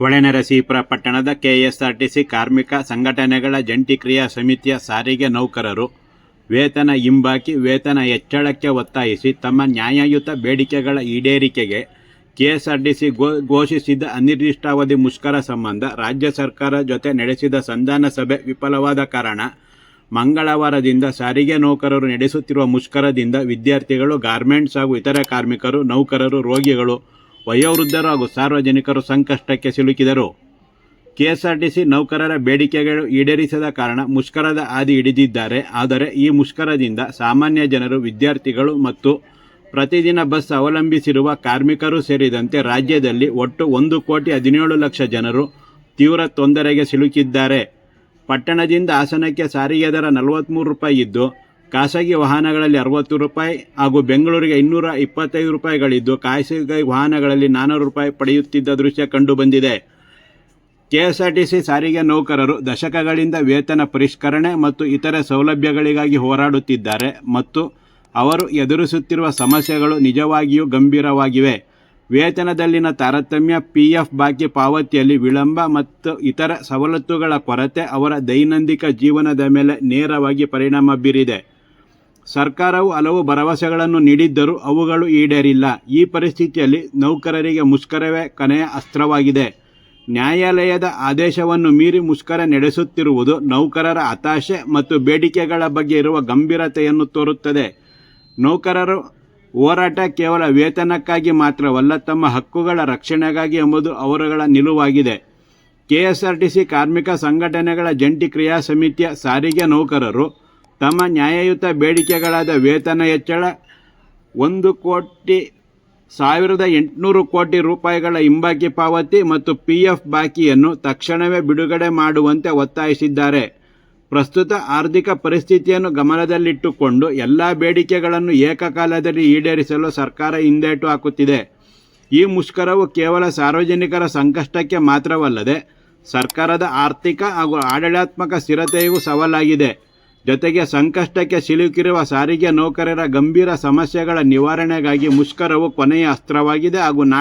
ಹೊಳೆನರಸೀಪುರ ಪಟ್ಟಣದ ಕೆಎಸ್ಆರ್ಟಿಸಿ ಕಾರ್ಮಿಕ ಸಂಘಟನೆಗಳ ಜಂಟಿ ಕ್ರಿಯಾ ಸಮಿತಿಯ ಸಾರಿಗೆ ನೌಕರರು ವೇತನ ಹಿಂಬಾಕಿ ವೇತನ ಹೆಚ್ಚಳಕ್ಕೆ ಒತ್ತಾಯಿಸಿ ತಮ್ಮ ನ್ಯಾಯಯುತ ಬೇಡಿಕೆಗಳ ಈಡೇರಿಕೆಗೆ ಕೆಎಸ್ಆರ್ಟಿಸಿ ಘೋ ಘೋಷಿಸಿದ್ದ ಅನಿರ್ದಿಷ್ಟಾವಧಿ ಮುಷ್ಕರ ಸಂಬಂಧ ರಾಜ್ಯ ಸರ್ಕಾರ ಜೊತೆ ನಡೆಸಿದ ಸಂಧಾನ ಸಭೆ ವಿಫಲವಾದ ಕಾರಣ ಮಂಗಳವಾರದಿಂದ ಸಾರಿಗೆ ನೌಕರರು ನಡೆಸುತ್ತಿರುವ ಮುಷ್ಕರದಿಂದ ವಿದ್ಯಾರ್ಥಿಗಳು, ಗಾರ್ಮೆಂಟ್ಸ್ ಹಾಗೂ ಇತರೆ ಕಾರ್ಮಿಕರು, ನೌಕರರು, ರೋಗಿಗಳು ವಯೋವೃದ್ಧರು ಹಾಗೂ ಸಾರ್ವಜನಿಕರು ಸಂಕಷ್ಟಕ್ಕೆ ಸಿಲುಕಿದರು. ಕೆಎಸ್ಆರ್ಟಿಸಿ ನೌಕರರ ಬೇಡಿಕೆಗಳು ಈಡೇರಿಸದ ಕಾರಣ ಮುಷ್ಕರದ ಹಾದಿ ಹಿಡಿದಿದ್ದಾರೆ. ಆದರೆ ಈ ಮುಷ್ಕರದಿಂದ ಸಾಮಾನ್ಯ ಜನರು, ವಿದ್ಯಾರ್ಥಿಗಳು ಮತ್ತು ಪ್ರತಿದಿನ ಬಸ್ ಅವಲಂಬಿಸಿರುವ ಕಾರ್ಮಿಕರು ಸೇರಿದಂತೆ ರಾಜ್ಯದಲ್ಲಿ ಒಟ್ಟು ಒಂದು ಕೋಟಿ ಹದಿನೇಳು ಲಕ್ಷ ಜನರು ತೀವ್ರ ತೊಂದರೆಗೆ ಸಿಲುಕಿದ್ದಾರೆ. ಪಟ್ಟಣದಿಂದ ಹಾಸನಕ್ಕೆ ಸಾರಿಗೆ ದರ ನಲವತ್ತ್ಮೂರು ರೂಪಾಯಿ ಇದ್ದು ಖಾಸಗಿ ವಾಹನಗಳಲ್ಲಿ ಅರವತ್ತು ರೂಪಾಯಿ ಹಾಗೂ ಬೆಂಗಳೂರಿಗೆ ಇನ್ನೂರ ಇಪ್ಪತ್ತೈದು ರೂಪಾಯಿಗಳಿದ್ದು ಖಾಸಗಿ ವಾಹನಗಳಲ್ಲಿ ನಾನ್ನೂರು ರೂಪಾಯಿ ಪಡೆಯುತ್ತಿದ್ದ ದೃಶ್ಯ ಕಂಡುಬಂದಿದೆ. ಕೆಎಸ್ಆರ್ಟಿಸಿ ಸಾರಿಗೆ ನೌಕರರು ದಶಕಗಳಿಂದ ವೇತನ ಪರಿಷ್ಕರಣೆ ಮತ್ತು ಇತರೆ ಸೌಲಭ್ಯಗಳಿಗಾಗಿ ಹೋರಾಡುತ್ತಿದ್ದಾರೆ ಮತ್ತು ಅವರು ಎದುರಿಸುತ್ತಿರುವ ಸಮಸ್ಯೆಗಳು ನಿಜವಾಗಿಯೂ ಗಂಭೀರವಾಗಿವೆ. ವೇತನದಲ್ಲಿನ ತಾರತಮ್ಯ ಪಿ ಎಫ್ ಬಾಕಿ ಪಾವತಿಯಲ್ಲಿ ವಿಳಂಬ ಮತ್ತು ಇತರ ಸವಲತ್ತುಗಳ ಕೊರತೆ ಅವರ ದೈನಂದಿನ ಜೀವನದ ಮೇಲೆ ನೇರವಾಗಿ ಪರಿಣಾಮ ಬೀರಿದೆ. ಸರ್ಕಾರವು ಹಲವು ಭರವಸೆಗಳನ್ನು ನೀಡಿದ್ದರೂ ಅವುಗಳು ಈಡೇರಿಲ್ಲ. ಈ ಪರಿಸ್ಥಿತಿಯಲ್ಲಿ ನೌಕರರಿಗೆ ಮುಷ್ಕರವೇ ಕೊನೆಯ ಅಸ್ತ್ರವಾಗಿದೆ. ನ್ಯಾಯಾಲಯದ ಆದೇಶವನ್ನು ಮೀರಿ ಮುಷ್ಕರ ನಡೆಸುತ್ತಿರುವುದು ನೌಕರರ ಹತಾಶೆ ಮತ್ತು ಬೇಡಿಕೆಗಳ ಬಗ್ಗೆ ಇರುವ ಗಂಭೀರತೆಯನ್ನು ತೋರುತ್ತದೆ. ನೌಕರರು ಹೋರಾಟ ಕೇವಲ ವೇತನಕ್ಕಾಗಿ ಮಾತ್ರವಲ್ಲ, ತಮ್ಮ ಹಕ್ಕುಗಳ ರಕ್ಷಣೆಗಾಗಿ ಎಂಬುದು ಅವರುಗಳ ನಿಲುವಾಗಿದೆ. ಕೆಎಸ್ಆರ್ಟಿಸಿ ಕಾರ್ಮಿಕ ಸಂಘಟನೆಗಳ ಜಂಟಿ ಕ್ರಿಯಾ ಸಮಿತಿಯ ಸಾರಿಗೆ ನೌಕರರು ತಮ್ಮ ನ್ಯಾಯಯುತ ಬೇಡಿಕೆಗಳಾದ ವೇತನ ಹೆಚ್ಚಳ, ಒಂದು ಕೋಟಿ ಸಾವಿರದ ಎಂಟುನೂರು ಕೋಟಿ ರೂಪಾಯಿಗಳ ಹಿಂಬಾಕಿ ಪಾವತಿ ಮತ್ತು ಪಿ ಎಫ್ ಬಾಕಿಯನ್ನು ತಕ್ಷಣವೇ ಬಿಡುಗಡೆ ಮಾಡುವಂತೆ ಒತ್ತಾಯಿಸಿದ್ದಾರೆ. ಪ್ರಸ್ತುತ ಆರ್ಥಿಕ ಪರಿಸ್ಥಿತಿಯನ್ನು ಗಮನದಲ್ಲಿಟ್ಟುಕೊಂಡು ಎಲ್ಲ ಬೇಡಿಕೆಗಳನ್ನು ಏಕಕಾಲದಲ್ಲಿ ಈಡೇರಿಸಲು ಸರ್ಕಾರ ಹಿಂದೇಟು ಹಾಕುತ್ತಿದೆ. ಈ ಮುಷ್ಕರವು ಕೇವಲ ಸಾರ್ವಜನಿಕರ ಸಂಕಷ್ಟಕ್ಕೆ ಮಾತ್ರವಲ್ಲದೆ ಸರ್ಕಾರದ ಆರ್ಥಿಕ ಹಾಗೂ ಆಡಳಿತಾತ್ಮಕ ಸ್ಥಿರತೆಯೂ ಸವಾಲಾಗಿದೆ. ಜೊತೆಗೆ ಸಂಕಷ್ಟಕ್ಕೆ ಸಿಲುಕಿರುವ ಸಾರಿಗೆ ನೌಕರರ ಗಂಭೀರ ಸಮಸ್ಯೆಗಳ ನಿವಾರಣೆಗಾಗಿ ಮುಷ್ಕರವು ಕೊನೆಯ ಅಸ್ತ್ರವಾಗಿದೆ ಹಾಗೂ ನಾ